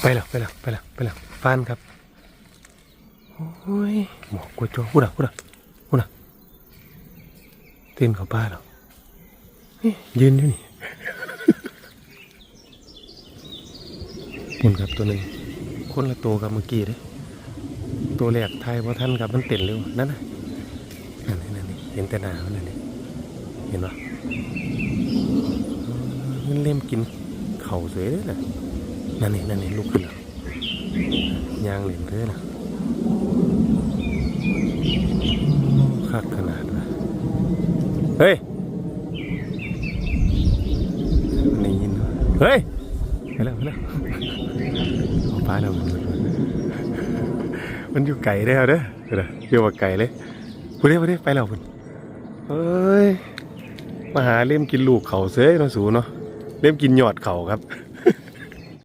ไปแล้วไปแล้วไปแล้วไปแล้วฟานครับโอ้ยหมอกกลัวจัวพูดอะพูดอะพูดอะเต้นเขาป้าแล้วเฮ้ยยืนอยู่นี่คุณครับตัวหนึ่งคนละตัวกับเมื่อกี้เด้ตัวแรกไทยเพราะท่านครับมันเต้นเร็วนั่นน่ะนั่นนี่นั่นนี่เห็นแต่หนามันนั่นนี่เห็นปะมันเล่มกินเข่าเสยเลยนะ นั่นนี่นั่นนี่ลุกขึ้นแล้วยางเหล่นเท่นะคักขนาดวะเฮ้ยนได้ยินเฮ้ยไปแล้วไปแล้วเอาป้าเรามันมันอยู่ไก่ได้เอาเด้อเดี๋ยวเรียกว่าไก่เลยพูดได้พูดได้ไปแล้วพุ่นเฮ้ยมาหาเล่มกินลูกเขาเซ้ยเนาะสูเนาะเล่มกินหยอดเขาครับ